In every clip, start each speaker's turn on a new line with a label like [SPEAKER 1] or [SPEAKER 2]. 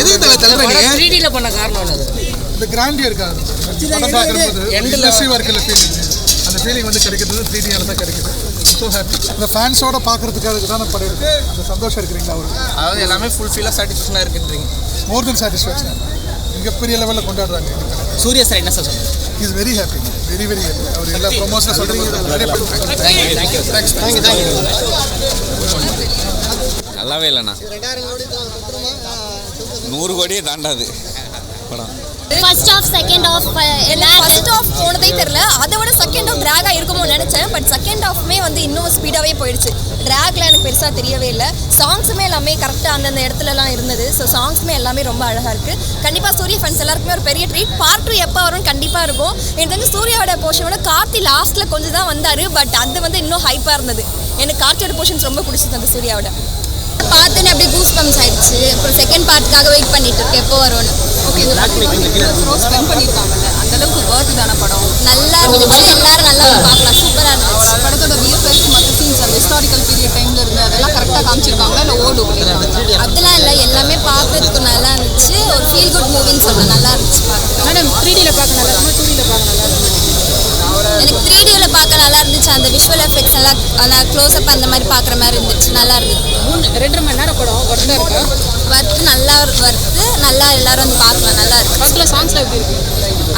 [SPEAKER 1] எதுக்கு தல தள்ளுறீங்க
[SPEAKER 2] த்ரீ டியில் பண்ண காரணம்
[SPEAKER 3] இந்த கிராண்டியாக இருக்காது. படம் பார்க்கும்போது இண்டஸ்ட்ரி ஒர்க்கில் ஃபீலிங் அந்த ஃபீலிங் வந்து கிடைக்கிறது த்ரீ டியால் தான் கிடைக்குது. ஸோ ஹாப்பி இந்த ஃபேன்ஸோட பார்க்கறதுக்காக தான் படம் இருக்கு. அந்த சந்தோஷம் இருக்கிறீங்களா அவருக்கு?
[SPEAKER 1] அதாவது எல்லாமே ஃபுல்ஃபில்லாக சாட்டிஸ்ஃபேக்ஷனாக இருக்குன்றீங்க.
[SPEAKER 3] மோர் தென் சாட்டிஸ்ஃபேக்ஷன் மிகப்பெரிய லெவலில் கொண்டாடுறாங்க.
[SPEAKER 1] சூர்யா சார் என்ன சார் சொல்லுங்க
[SPEAKER 3] is very happy very very happy அவர் எல்லா ப்ரொமோஷனில் சொல்கிறீங்க
[SPEAKER 1] தேங்க்யூ தேங்க்யூ தேங்க்யூ
[SPEAKER 4] நல்லாவே இல்லைண்ணா. நூறு கோடியே தாண்டாது. படம்.
[SPEAKER 5] First half second half first half போனதே தெரியல. அதை விட செகண்ட் ஆஃப் ட்ராகாக இருக்குமோ நினச்சேன். பட் செகண்ட் ஆஃப்மே வந்து இன்னும் ஸ்பீடாகவே போயிடுச்சு. ட்ராக்ல எனக்கு பெருசாக தெரியவே இல்லை. சாங்ஸுமே எல்லாமே கரெக்டாக அந்தந்த இடத்துலலாம் இருந்தது. ஸோ சாங்ஸுமே எல்லாமே ரொம்ப அழகாக இருக்குது கண்டிப்பாக சூரிய ஃபன்ஸ் எல்லாருக்குமே ஒரு பெரிய ட்ரீட் பார்ட் டூ எப்போ வரும்னு கண்டிப்பாக இருக்கும். எனக்கு வந்து சூர்யாவோட போர்ஷனோட கார்த்தி லாஸ்ட்டில் கொஞ்சம் தான் வந்தார். பட் அது வந்து இன்னும் ஹைப்பாக இருந்தது. எனக்கு கார்த்தியோட போர்ஷன்ஸ் ரொம்ப பிடிச்சது அந்த சூர்யாவோட. பார்த்தோன்னே அப்படியே கூஸ் பம்ஸ் ஆயிடுச்சு. அப்புறம் செகண்ட் பார்ட்டுக்காக வெயிட் பண்ணிட்டு இருக்கேன். எப்போ வரும்னு.
[SPEAKER 6] ஓகே இந்த ரோஸ் ஸ்பெண்ட் பண்ணியிருக்காங்கல்ல. அந்த அளவுக்கு வேர்த்து தான படம்?
[SPEAKER 5] நல்லா இருந்துச்சு எல்லாரும் நல்லா பார்க்கலாம். சூப்பராக இருந்துச்சு.
[SPEAKER 6] படத்தோட விஎஃப்எக்ஸ் மற்ற சீன்ஸ் அந்த ஹிஸ்டாரிக்கல் பீரியட் டைம்ல இருந்து அதெல்லாம் கரெக்டாக காமிச்சிருக்காங்களா? இல்லை ஓடு
[SPEAKER 5] அதெல்லாம் இல்லை. எல்லாமே பார்க்கறதுக்கு நல்லா இருந்துச்சு. ஒரு ஃபீல் குட் மூவின்னு சொன்னேன் நல்லா இருந்துச்சு.
[SPEAKER 6] மேடம் த்ரீ டியில் பார்க்க நல்லா பார்க்க நல்லா இருக்கும்
[SPEAKER 5] எனக்கு த்ரீ டியில் பார்க்க நல்லா இருந்துச்சு. அந்த விஷுவல் எஃபெக்ட்ஸ் எல்லாம் அந்த க்ளோஸ்அப் அந்த மாதிரி பார்க்குற மாதிரி இருந்துச்சு. நல்லா இருந்துச்சு.
[SPEAKER 6] மூணு ரெண்டரை மணி நேரம் படம் ஒர்த்தாக இருக்கா?
[SPEAKER 5] ஒர்த்து நல்லா ஒர்த்து நல்லா எல்லாரும் வந்து பார்க்கலாம். நல்லா இருக்கு.
[SPEAKER 6] படத்தில் சாங்ஸ்லாம் எப்படி இருக்கு?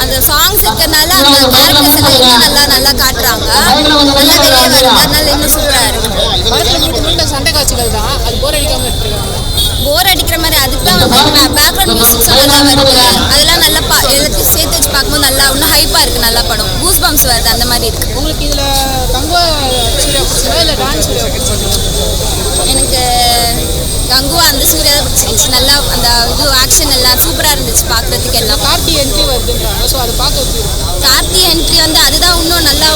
[SPEAKER 5] அந்த சாங்ஸ் இருக்கிறனால அந்த கேரக்டர்ஸ் எல்லாம் நல்லா நல்லா காட்டுறாங்க. நல்லா வெளியே வருது அதனால இன்னும் சூப்பராக இருக்கு.
[SPEAKER 6] படத்தில் முழுக்க முழுக்க சண்டை காட்சிகள் தான். அது போர் அடிக்காமல் எடுத்துருக்காங்க
[SPEAKER 5] போர் அடிக்கிற மாதிரி அதுக்கு தான் ஹைப்பாக இருக்குது நல்லா படம். கூஸ் பம்ப்ஸ் வருது அந்த மாதிரி இருக்குது
[SPEAKER 6] உங்களுக்கு இதில் தங்குவா சூர்யா பிடிச்சதா இல்லை டான்ஸ் சூர்யா பிடிச்சதா
[SPEAKER 5] எனக்கு கங்குவா அந்த சூர்யா தான் பிடிச்சிருந்துச்சு நல்லா அந்த இது ஆக்ஷன் எல்லாம் சூப்பராக இருந்துச்சு பார்க்குறதுக்கு எல்லாம்.
[SPEAKER 6] கார்த்தி என்ட்ரி வருதுன்றாங்க. ஸோ அதை பார்க்க எப்படி இருக்கும்
[SPEAKER 5] கார்த்தி என்ட்ரி வந்து அதுதான் இன்னும் நல்லா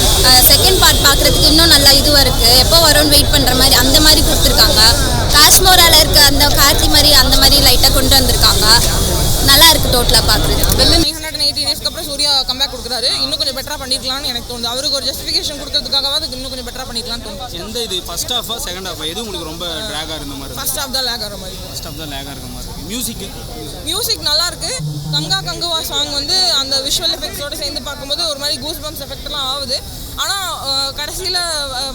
[SPEAKER 5] செகண்ட் பார்ட் பார்க்குறதுக்கு இன்னும் நல்லா இதுவாக இருக்குது எப்போ வரும்னு வெயிட் பண்ணுற மாதிரி அந்த மாதிரி கொடுத்துருக்காங்க. காஷ்மோரால இருக்க அந்த கார்த்தி மாதிரி அந்த மாதிரி லைட்டாக கொண்டு வந்திருக்காங்க. நல்லா இருக்குது டோட்டலாக
[SPEAKER 7] ஹண்ட்ரட் எயிட்டி டேஸ்க்கு சூர்யா கம்பேக் கொடுக்குறாரு. இன்னும் கொஞ்சம் பெட்டரா பண்ணிருக்கலாம்னு எனக்கு தோணுது. அவருக்கு ஒரு ஜஸ்டிஃபிகேஷன் கொடுக்கறதுக்காகவாது இன்னும் கொஞ்சம் பெட்டரா பண்ணிக்கலாம்னு தோணுது.
[SPEAKER 8] எந்த இது? ஃபர்ஸ்ட் ஹாஃபா செகண்ட் ஹாஃபா எது உங்களுக்கு ரொம்ப ட்ராகாக இருந்த மாதிரி
[SPEAKER 7] ஃபர்ஸ்ட் ஆஃப் தான் லேக் ஆகிற மாதிரி.
[SPEAKER 8] ஃபர்ஸ்ட் ஹாஃப் தான் லேகாக இருக்க. மாதிரி மியூசிக்கு
[SPEAKER 7] மியூசிக் நல்லா இருக்கு. கங்கா கங்குவா சாங் வந்து அந்த விஷுவல் எஃபெக்ட்ஸோட சேர்ந்து பார்க்கும்போது ஒரு மாதிரி கூஸ் பம்ப்ஸ் எஃபெக்ட்லாம் ஆகுது. ஆனால் கடைசியில்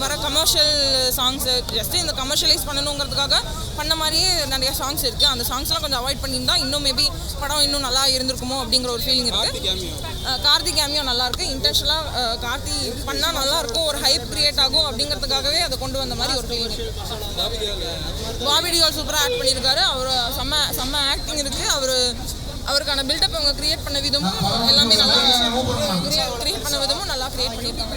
[SPEAKER 7] வர கமர்ஷியல் சாங்ஸ் ஜஸ்ட் இந்த கமர்ஷியலைஸ் பண்ணணுங்கிறதுக்காக பண்ண மாதிரியே நிறைய சாங்ஸ் இருக்குது அந்த சாங்ஸ்லாம் கொஞ்சம் அவாய்ட் பண்ணியிருந்தா இன்னும் மேபி படம் இன்னும் நல்லா இருந்திருக்குமோ அப்படிங்கிற ஒரு ஃபீலிங் இருக்குது கார்த்திக் கேமியோ நல்லா இருக்கு. இன்டென்ஷனலாக கார்த்தி பண்ணால் நல்லா இருக்கும். ஒரு ஹைப் கிரியேட் ஆகும் அப்படிங்கிறதுக்காகவே அதை கொண்டு வந்த மாதிரி ஒரு ஃபீலிங் பாபி டியோல் சூப்பராக ஆக்ட் பண்ணியிருக்காரு. அவர் செம்ம செம்ம ஆக்டிங் இருக்குது அவர் அவருக்கான பில்டப் அவங்க கிரியேட் பண்ண விதமும் எல்லாமே நல்லா கிரியேட் பண்ண விதமும் நல்லா கிரியேட் பண்ணியிருக்காங்க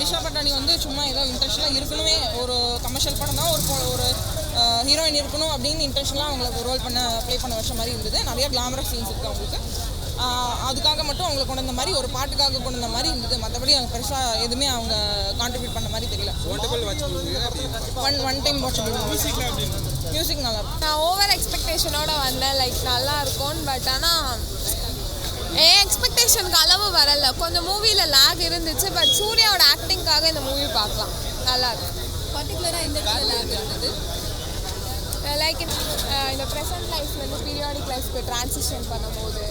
[SPEAKER 7] டிஷா பட்டாணி. வந்து சும்மா ஏதோ இன்ட்ரெஸ்டாக இருக்கணுமே. ஒரு கமர்ஷியல் படம் தான். ஒரு ஒரு ஹீரோயின் இருக்கணும் அப்படின்னு இன்ட்ரெஸ்டாக அவங்களுக்கு ரோல் பண்ண ப்ளே பண்ண வச்ச மாதிரி இருந்தது. நிறைய கிளாமரஸ் சீன்ஸ் இருக்குது அவங்களுக்கு. அதுக்காக மட்டும் அவங்களை கொண்டு வந்த மாதிரி ஒரு பாட்டுக்காக கொண்டு வந்த மாதிரி இருந்தது. மற்றபடி அவங்க பெருசாக எதுவுமே அவங்க கான்ட்ரிபியூட் பண்ண மாதிரி தெரியல. One one time watch music நல்லா இருக்கும்
[SPEAKER 9] நான் ஓவர் எக்ஸ்பெக்டேஷனோட வந்தேன். லைக் நல்லா இருக்கும்னு பட் ஆனால் என் எக்ஸ்பெக்டேஷனுக்கு அளவு வரல. கொஞ்சம் மூவியில் லேக் இருந்துச்சு பட் சூர்யாவோட ஆக்டிங்காக இந்த மூவி பார்க்கலாம். நல்லா இருக்கும்
[SPEAKER 6] பர்டிகுலராக இந்த இடத்துல லேக் இருந்தது?
[SPEAKER 9] லைக் இந்த ப்ரெசன்ட் லைஃப்லேருந்து பீரியாடிக் லைஃப்க்கு ட்ரான்சிஷன் பண்ணும்போது.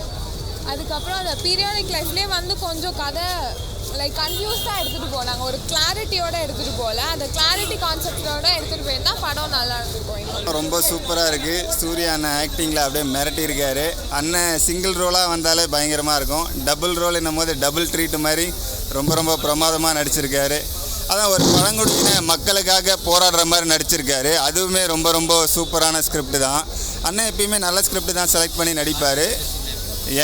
[SPEAKER 9] அதுக்கப்புறம் அந்த பீரியாடிக் லைஃப்லேயே வந்து கொஞ்சம் கதை லைக் கன்ஃபியூஸ்டாக எடுத்துகிட்டு போனாங்க ஒரு கிளாரிட்டியோட எடுத்துகிட்டு போகல. அந்த கிளாரிட்டி கான்செப்டோட எடுத்துகிட்டு போயிருந்தா படம் நல்லா இருந்திருக்கும்.
[SPEAKER 10] ரொம்ப சூப்பராக இருக்குது சூர்யா அண்ணன் ஆக்டிங்கில் அப்படியே மிரட்டியிருக்காரு. அண்ணன் சிங்கிள் ரோலாக வந்தாலே பயங்கரமாக இருக்கும். டபுள் ரோல் என்னும் போது டபுள் ட்ரீட் மாதிரி ரொம்ப ரொம்ப பிரமாதமாக நடிச்சிருக்காரு. அதான் ஒரு பழங்குடியின மக்களுக்காக போராடுற மாதிரி நடிச்சிருக்காரு. அதுவுமே ரொம்ப ரொம்ப சூப்பரான ஸ்கிரிப்ட் தான். அண்ணன் எப்பயுமே நல்ல ஸ்கிரிப்ட் தான் செலக்ட் பண்ணி நடிப்பார்.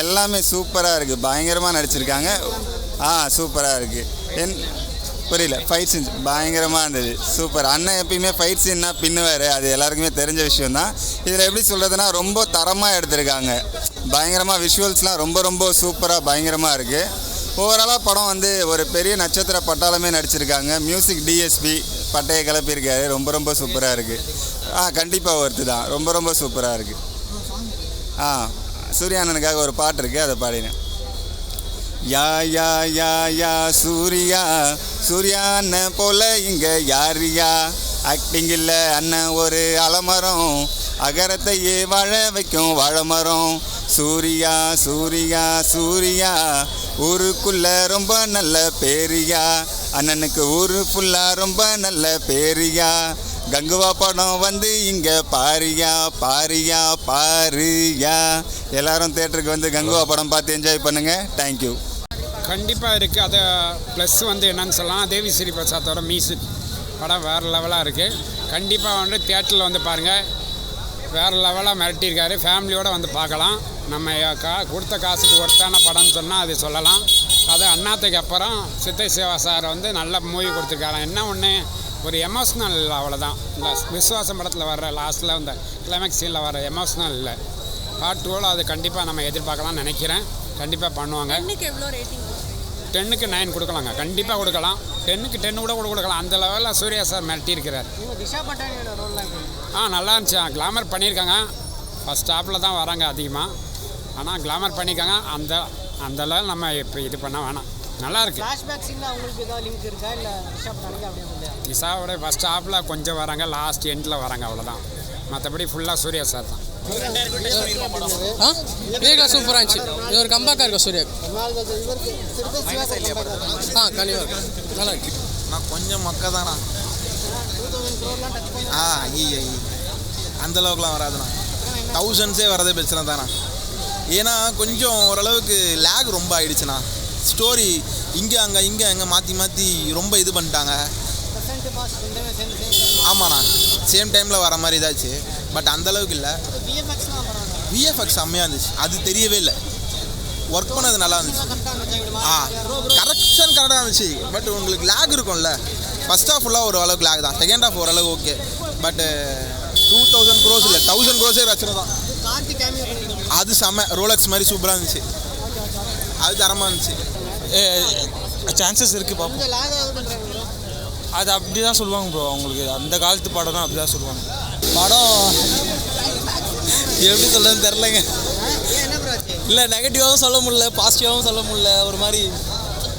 [SPEAKER 10] எல்லாமே சூப்பராக இருக்குது பயங்கரமாக நடிச்சிருக்காங்க. ஆ சூப்பராக இருக்குது என் புரியல ஃபைட் சீன்ஸ் பயங்கரமாக இருந்தது. சூப்பர். அண்ணன் எப்பயுமே ஃபைட் சீன்னா பின்னுவார். அது எல்லாருக்குமே தெரிஞ்ச விஷயம் தான். இதில் எப்படி சொல்கிறதுனா ரொம்ப தரமாக எடுத்திருக்காங்க. பயங்கரமாக விஷுவல்ஸ்லாம் ரொம்ப ரொம்ப சூப்பராக பயங்கரமாக இருக்குது ஓவராலாக படம் வந்து ஒரு பெரிய நட்சத்திர பட்டாளமே நடிச்சிருக்காங்க. மியூசிக் டிஎஸ்பி பட்டையை கிளப்பியிருக்காரு. ரொம்ப ரொம்ப சூப்பராக இருக்குது ஆ கண்டிப்பாக ஒருத்து தான். ரொம்ப ரொம்ப சூப்பராக இருக்குது ஆ சூர்யானனுக்காக ஒரு பாட்டு இருக்குது அதை பாடினேன். யா யா யா யா சூர்யா. சூர்யா அண்ணன் போல இங்க யாரியா ஆக்டிங் இல்லை அண்ணன் ஒரு அலமரம். அகரத்தையே வாழ வைக்கும் வாழைமரம். சூர்யா சூர்யா சூர்யா. ஊருக்குள்ள ரொம்ப நல்ல பேரியா அண்ணனுக்கு ஊரு ஃபுல்லா ரொம்ப நல்ல பேரியா கங்குவா படம் வந்து இங்கே பாரியா பாரியா பாரியா எல்லாரும் தேட்டருக்கு வந்து கங்குவா படம் பார்த்து என்ஜாய் பண்ணுங்கள் தேங்க்யூ
[SPEAKER 2] கண்டிப்பாக இருக்குது அதை ப்ளஸ் வந்து என்னன்னு சொல்லலாம். தேவி ஸ்ரீ பிரசாத்தோட மியூசிக் படம் வேறு லெவலாக இருக்குது கண்டிப்பாக வந்து தியேட்டரில் வந்து பாருங்கள் வேறு லெவலாக மிரட்டியிருக்காரு. ஃபேமிலியோடு வந்து பார்க்கலாம். நம்ம கா கொடுத்த காசுக்கு ஒர்த்தான படம்னு சொன்னால் அது சொல்லலாம். அது அண்ணாத்துக்கு அப்புறம் சித்தை சிவா சார் வந்து நல்ல மூவி கொடுத்துருக்காரு. என்ன ஒன்று ஒரு எமோஷ்னல் இல்லை அவ்வளோதான் இந்த விஸ்வாசம் படத்தில் வர்ற லாஸ்ட்டில் இந்த கிளைமேக்ஸ் சீனில் வர எமோஷ்னல் இல்லை பார்ட் டூவில் அது கண்டிப்பாக நம்ம எதிர்பார்க்கலாம்னு நினைக்கிறேன். கண்டிப்பாக பண்ணுவாங்க.
[SPEAKER 6] இன்னைக்கு எவ்வளோ ரேட்டிங்
[SPEAKER 2] டென்னுக்கு நைன் கொடுக்கலாங்க. கண்டிப்பாக கொடுக்கலாம். டென்னுக்கு டென் கூட கூட கொடுக்கலாம். அந்த லெவலில் சூர்யா சார் மிரட்டியிருக்கிறார்.
[SPEAKER 1] திஷா பட்டானியோட ரோல்லாம்
[SPEAKER 2] ஆ நல்லா இருந்துச்சு. கிளாமர் பண்ணியிருக்காங்க. ஃபஸ்ட் ஸ்டாப்பில் தான் வராங்க அதிகமாக ஆனால் கிளாமர் பண்ணியிருக்காங்க. அந்த அந்த லெவல் நம்ம இப்போ இது பண்ண வேணாம். நல்லா இருக்கு.
[SPEAKER 1] ஃப்ளாஷ்பேக் சீனில் அவங்களுக்கு ஏதாவது லிங்க் இருக்கா? இல்லை திஷா பட்டானிக்கு அப்படியே இல்லையா
[SPEAKER 2] திசாவோட ஃபஸ்ட் ஸ்டாப்பில் கொஞ்சம் வராங்க. லாஸ்ட் எண்டில் வராங்க அவ்வளோதான் மற்றபடி ஃபுல்லாக சூர்யா சார் தான்.
[SPEAKER 1] வீடியோ சூப்பராக இருந்துச்சு. இது ஒரு கம்பேக்காக இருக்கும் சூர்யா ஆ கண்டிப்பாக நல்லா இருக்கு.
[SPEAKER 11] நான் கொஞ்சம் மொக்க தானா ஆ ஐய அந்த அளவுக்குலாம் வராதுண்ணா. தௌசண்ட்ஸே வரதே பிரச்சனை தானா ஏன்னா கொஞ்சம் ஓரளவுக்கு லேக் ரொம்ப ஆயிடுச்சுண்ணா. ஸ்டோரி இங்கே அங்கே இங்கே அங்கே மாற்றி மாற்றி ரொம்ப இது பண்ணிட்டாங்க. ஆமாண்ணா. சேம் டைமில் வர மாதிரி இதாச்சு. பட் அந்த அளவுக்கு இல்லை விஎஃப்எக்ஸ் செம்மையாக இருந்துச்சு. அது தெரியவே இல்லை. ஒர்க் பண்ணது நல்லா இருந்துச்சு. ஆ கரெக்ஷன் கரெக்டாக இருந்துச்சு. பட் உங்களுக்கு லேக் இருக்கும்ல. ஃபர்ஸ்ட் ஹாஃப் ஃபுல்லாக ஒரு அளவுக்கு லேக் தான். செகண்ட் ஹாஃப் ஓரளவு okay but two thousand crores இல்லை. தௌசண்ட் க்ரோஸே ரச்சனை தான். அது செம்ம. ரோலக்ஸ் மாதிரி சூப்பராக இருந்துச்சு. அது தரமாக இருந்துச்சு.
[SPEAKER 8] சான்சஸ் இருக்குது பார்ப்போம் அது அப்படி தான் சொல்லுவாங்க ப்ரோ அவங்களுக்கு அந்த காலத்து படம் தான் அப்படி தான் சொல்லுவாங்க.
[SPEAKER 1] படம் எப்படி சொல்றதுன்னு தெரிலங்க இல்லை நெகட்டிவாகவும் சொல்ல முடியல பாசிட்டிவாகவும் சொல்ல முடியல ஒரு மாதிரி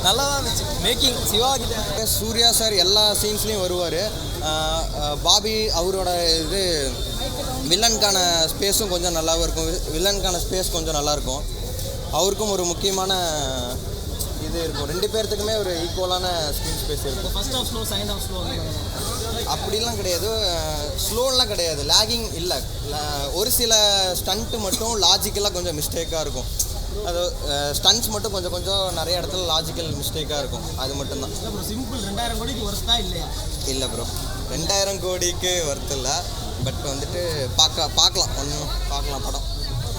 [SPEAKER 1] நல்லா தான் இருந்துச்சு. மேக்கிங் சிவா கிட்ட.
[SPEAKER 12] சூர்யா சார் எல்லா சீன்ஸ்லேயும் வருவார். பாபி அவரோட இது வில்லனுக்கான ஸ்பேஸும் கொஞ்சம் நல்லாவும் இருக்கும். வில்லனுக்கான ஸ்பேஸ் கொஞ்சம் நல்லாயிருக்கும் அவருக்கும் ஒரு முக்கியமான இது இருக்கும். ரெண்டு பேர்த்துக்குமே ஒரு ஈக்குவலான ஸ்க்ரீன் ஸ்பேஸ் இருக்கும்.
[SPEAKER 1] First half slow second half slow
[SPEAKER 12] அப்படிலாம் கிடையாது. ஸ்லோலாம் கிடையாது. லேகிங் இல்லை. ஒரு சில ஸ்டண்ட்டு மட்டும் லாஜிக்கலாக கொஞ்சம் மிஸ்டேக்காக இருக்கும். அது ஸ்டண்ட்ஸ் மட்டும் கொஞ்சம் கொஞ்சம் நிறைய இடத்துல லாஜிக்கல் மிஸ்டேக்காக இருக்கும். அது மட்டும்தான்.
[SPEAKER 1] சிம்பிள் ரெண்டாயிரம் கோடிக்கு ஒர்த்தா இல்லையா?
[SPEAKER 12] இல்லை ப்ரோ ரெண்டாயிரம் கோடிக்கு ஒர்த் இல்லை. பட் வந்துட்டு பார்க்க பார்க்கலாம். ஒன்றும் பார்க்கலாம் படம்.